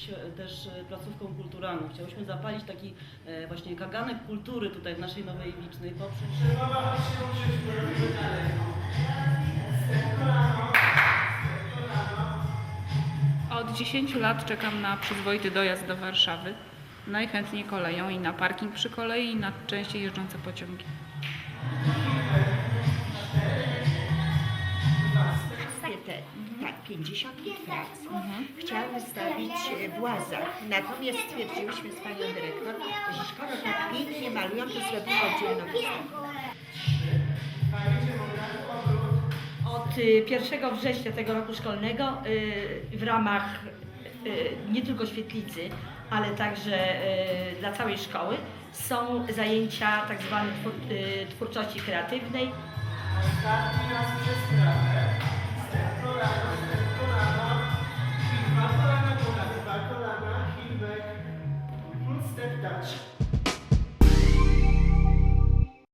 się też, też placówką kulturalną. Chciałyśmy zapalić taki e, właśnie kaganek kultury tutaj w naszej Nowej Licznej poprzez Od 10 lat czekam na przyzwoity dojazd do Warszawy. Najchętniej koleją i na parking przy kolei i na częściej jeżdżące pociągi. Te, 50 frakcji. Chciały stawić e, w Łazach. Natomiast stwierdziłyśmy z panią dyrektor, że skoro tak pięknie malują, to zrobimy oddzielną wystawę. Od y, 1 września tego roku szkolnego y, w ramach y, nie tylko świetlicy, ale także y, dla całej szkoły są zajęcia tak zwane twór- y, twórczości kreatywnej. Ostatni raz przez integridade.